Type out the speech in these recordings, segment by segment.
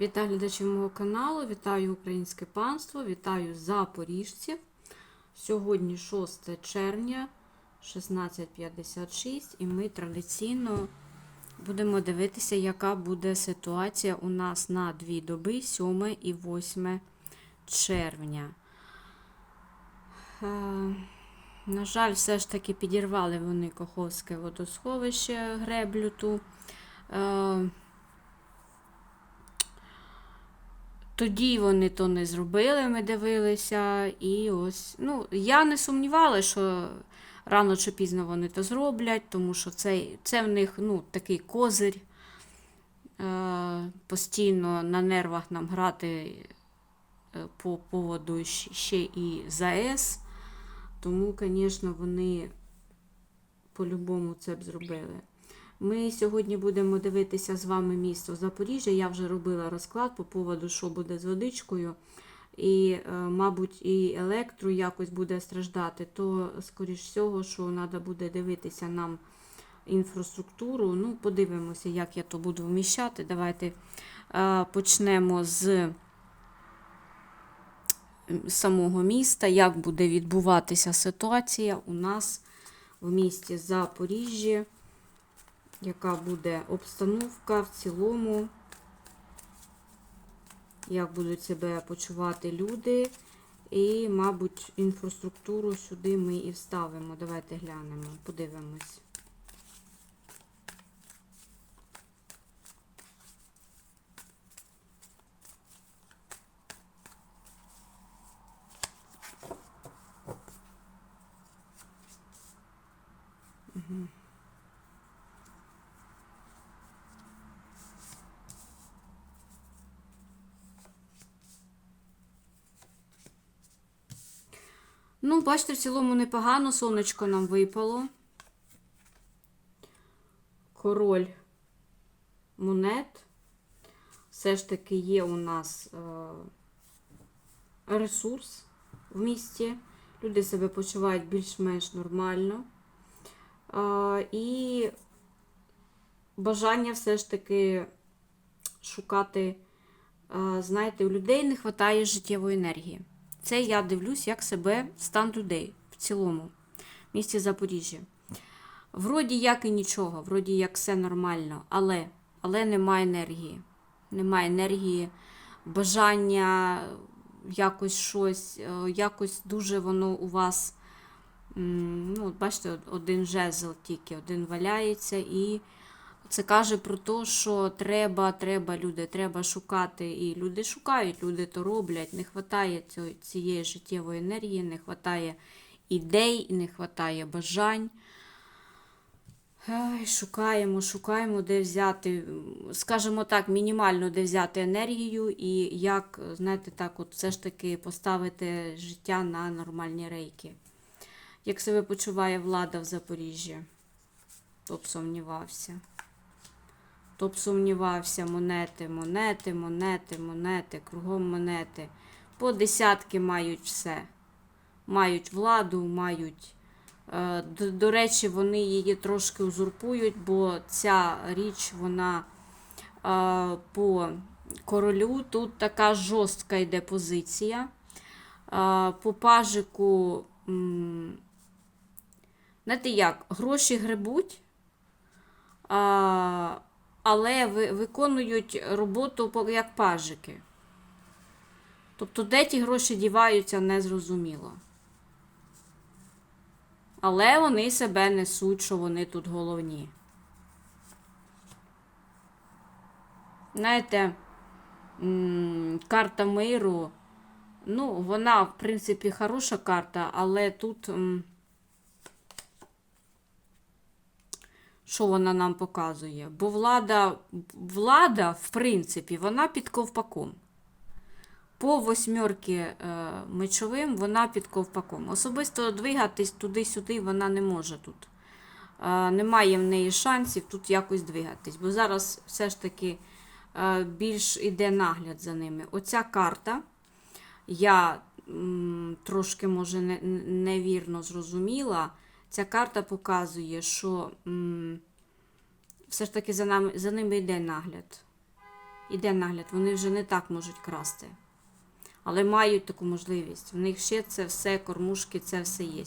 Вітаю глядачів мого каналу, вітаю українське панство, вітаю запоріжців. Сьогодні 6 червня 16.56 і ми традиційно будемо дивитися, яка буде ситуація у нас на дві доби, 7 і 8 червня. Е, На жаль, все ж таки підірвали вони Коховське водосховище греблю ту. Е, Тоді вони то не зробили, ми дивилися. І ось, ну, я не сумнівалася, що рано чи пізно вони то зроблять, тому що це, це в них ну, такий козир. Е, постійно на нервах нам грати е, по поводу ще і ЗАЕС. Тому, звісно, вони по-любому це б зробили. Ми сьогодні будемо дивитися з вами місто Запоріжжя. Я вже робила розклад по поводу, що буде з водичкою. І, е, мабуть, і електро якось буде страждати, то, скоріш всього, що треба буде дивитися нам інфраструктуру. Ну, подивимося, як я то буду вміщати. Давайте е, почнемо з самого міста, як буде відбуватися ситуація у нас в місті Запоріжжя яка буде обстановка в цілому, як будуть себе почувати люди. І, мабуть, інфраструктуру сюди ми і вставимо. Давайте глянемо, подивимось. Ну, бачите, в цілому непогано, сонечко нам випало. Король монет. Все ж таки є у нас е, ресурс в місті. Люди себе почувають більш-менш нормально. Е, і бажання все ж таки шукати, е, знаєте, у людей не вистачає життєвої енергії. Це я дивлюсь, як себе стан людей в цілому в місті Запоріжжя. Вроді як і нічого, вроді як все нормально, але, але немає енергії. Немає енергії, бажання якось щось, е, якось дуже воно у вас. Ну, бачите, один жезл тільки, один валяється, і це каже про те, що треба, треба, люди, треба шукати. І люди шукають, люди то роблять. Не вистачає цієї життєвої енергії, не вистачає ідей, не вистачає бажань. Шукаємо, шукаємо, де взяти, скажімо так, мінімально де взяти енергію і як, знаєте, так, от все ж таки поставити життя на нормальні рейки. Як себе почуває влада в Запоріжжі? Хто сумнівався. Хто б сумнівався, монети, монети, монети, монети, кругом монети. По десятки мають все. Мають владу, мають. е, До, до речі, вони її трошки узурпують, бо ця річ, вона е, по королю тут така жорстка йде позиція. Е, По пажику, знаєте як, гроші гребуть. Але виконують роботу як пажики. Тобто, де ті гроші діваються, незрозуміло. Але вони себе несуть, що вони тут головні. Знаєте, карта миру, ну, вона, в принципі, хороша карта, але тут. Що вона нам показує? Бо влада, влада, в принципі, вона під ковпаком. По восьмерки е, мечовим вона під ковпаком. Особисто двигатись туди-сюди вона не може тут. Е, немає в неї шансів тут якось двигатись. Бо зараз все ж таки е, більш іде нагляд за ними. Оця карта, я трошки, може, не, невірно зрозуміла. Ця карта показує, що м, все ж таки за, нами, за ними йде нагляд. Іде нагляд, вони вже не так можуть красти. Але мають таку можливість. В них ще це все, кормушки, це все є.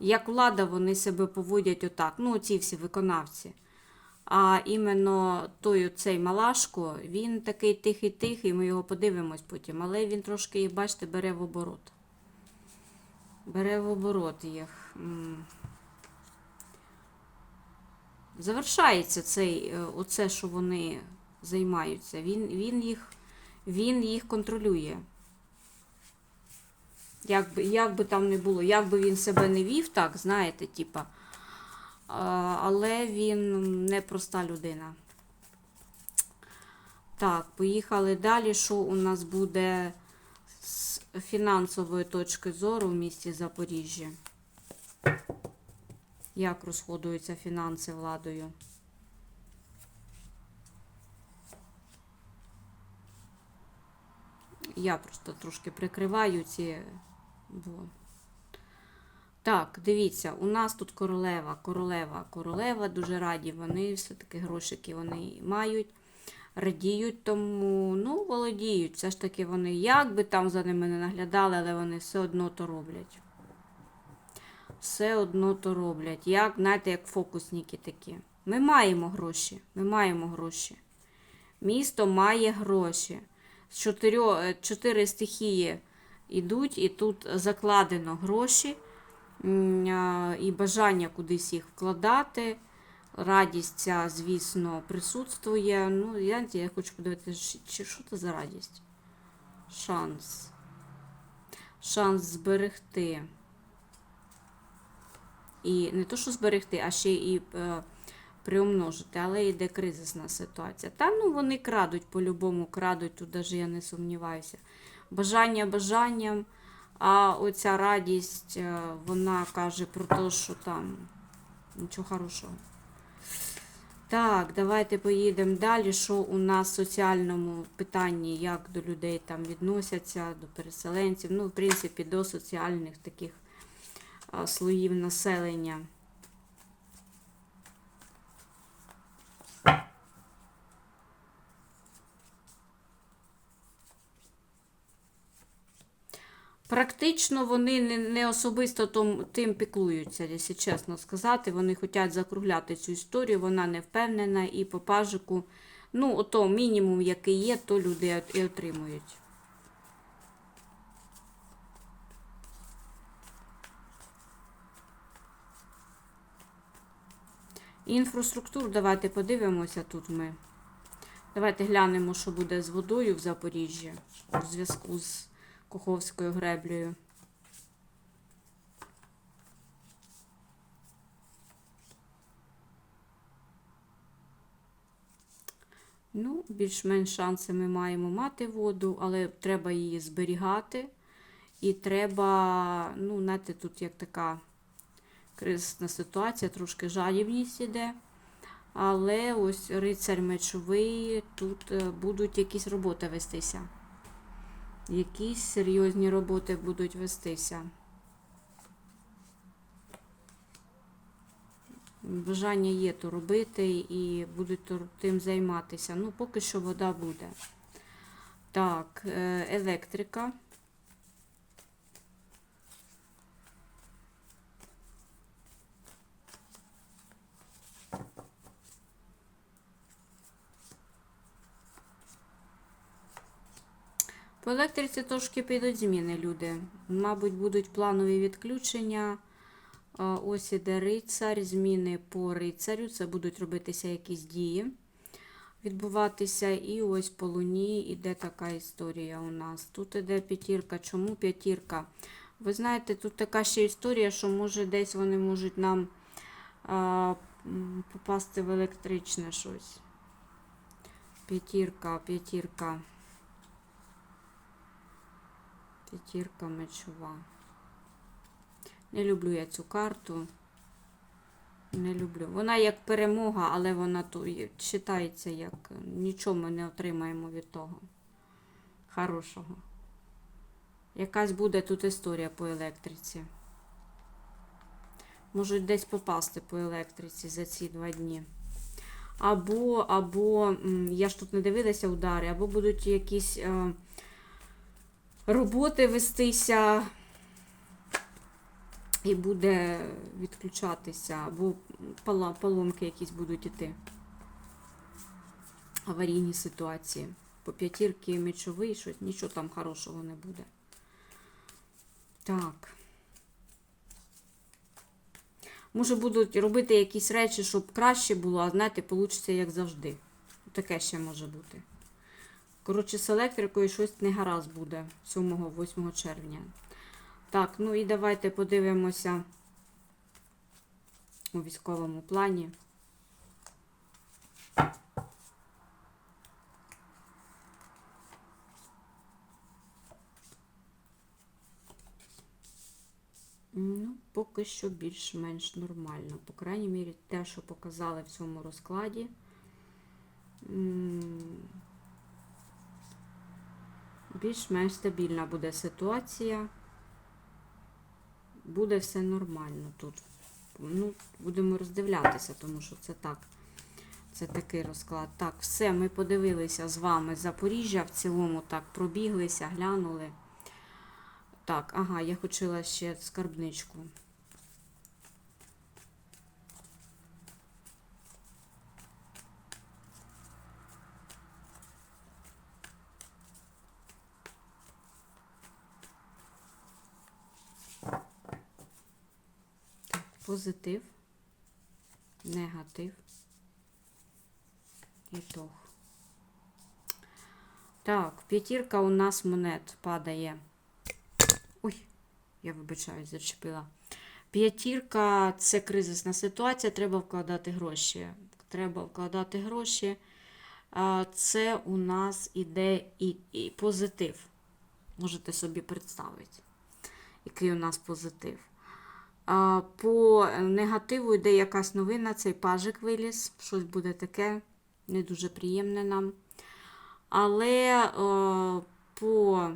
Як влада, вони себе поводять отак. Ну, ці всі виконавці. А іменно той оцей Малашко, він такий тихий-тихий, ми його подивимось потім. Але він трошки, бачите, бере в оборот. Бере в оборот їх. Завершається цей, е, оце, що вони займаються. Він, він, їх, він їх контролює. Як би, як би там не було, як би він себе не вів, так, знаєте, типа. Але він не проста людина. Так, поїхали далі. Що у нас буде з фінансової точки зору в місті Запоріжжя? Як розходуються фінанси владою? Я просто трошки прикриваю ці. Бо... Так, дивіться, у нас тут королева, королева, королева, дуже раді. Вони все-таки грошики вони мають, радіють тому, ну, володіють. Все ж таки вони, як би там за ними не наглядали, але вони все одно то роблять. Все одно то роблять. Як, знаєте, як фокусники такі. Ми маємо гроші. Ми маємо гроші. Місто має гроші. З чотирьох, е, чотири стихії йдуть, і тут закладено гроші і бажання кудись їх вкладати. Радість ця, звісно, присутствує. Ну, я, я хочу подивитися, чи що це за радість? Шанс. Шанс зберегти. І не то, що зберегти, а ще і е, приумножити, але йде кризисна ситуація. Та ну вони крадуть, по-любому крадуть, тут навіть я не сумніваюся. Бажання бажанням, а оця радість, е, вона каже про те, що там нічого хорошого. Так, давайте поїдемо далі. Що у нас в соціальному питанні, як до людей там відносяться, до переселенців, ну, в принципі, до соціальних таких слоїв населення. Практично вони не, не особисто том, тим піклуються, якщо чесно сказати. Вони хочуть закругляти цю історію, вона не впевнена і по пажику, ну, ото мінімум, який є, то люди і отримують. Інфраструктуру давайте подивимося тут ми. Давайте глянемо, що буде з водою в Запоріжжі у зв'язку з Коховською греблею. Ну, більш-менш шанси ми маємо мати воду, але треба її зберігати. І треба, ну, знаєте, тут як така кризисна ситуація, трошки жадібність іде. Але ось рицарь мечовий, тут е, будуть якісь роботи вестися. Якісь серйозні роботи будуть вестися. Бажання є то робити і будуть тим займатися. Ну, поки що вода буде. Так, е, електрика. По електриці трошки підуть зміни, люди. Мабуть, будуть планові відключення. Ось іде рицар, зміни по рицарю. Це будуть робитися якісь дії, відбуватися. І ось по луні іде така історія у нас. Тут іде п'ятірка. Чому п'ятірка? Ви знаєте, тут така ще історія, що може десь вони можуть нам а, попасти в електричне щось. П'ятірка, п'ятірка. П'ятірка мечова. Не люблю я цю карту. Не люблю. Вона як перемога, але вона то є- читається як е, нічого ми не отримаємо від того. Хорошого. Якась буде тут історія по електриці. Можуть десь попасти по електриці за ці два дні. або, або я ж тут не дивилася удари, або будуть якісь е, роботи вестися і буде відключатися, або поломки якісь будуть іти. Аварійні ситуації. По п'ятірки мечовий, щось, нічого там хорошого не буде. Так. Може, будуть робити якісь речі, щоб краще було, а знаєте, вийде як завжди. Таке ще може бути. Коротше, з електрикою щось не гаразд буде 7-8 червня. Так, ну і давайте подивимося у військовому плані. Ну, поки що більш-менш нормально. По крайній мірі, те, що показали в цьому розкладі. Більш-менш стабільна буде ситуація. Буде все нормально тут. Ну, будемо роздивлятися, тому що це так. Це такий розклад. Так, все, ми подивилися з вами Запоріжжя. В цілому так пробіглися, глянули. Так, ага, я хотіла ще скарбничку. Позитив, негатив, ітог. Так, п'ятірка у нас монет падає. Ой, я вибачаюсь, зачепила. П'ятірка це кризисна ситуація, треба вкладати гроші. Треба вкладати гроші. Це у нас іде і, і позитив. Можете собі представити, який у нас позитив. По негативу йде якась новина, цей пажик виліз, щось буде таке, не дуже приємне нам. Але по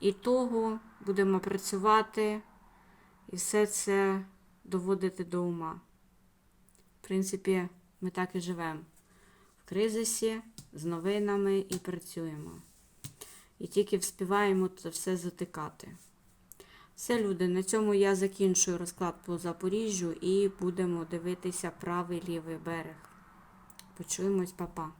ітогу будемо працювати і все це доводити до ума. В принципі, ми так і живемо. В кризисі, з новинами і працюємо. І тільки вспіваємо це все затикати. Все, люди, на цьому я закінчую розклад по Запоріжжю і будемо дивитися правий лівий берег. Почуємось, папа.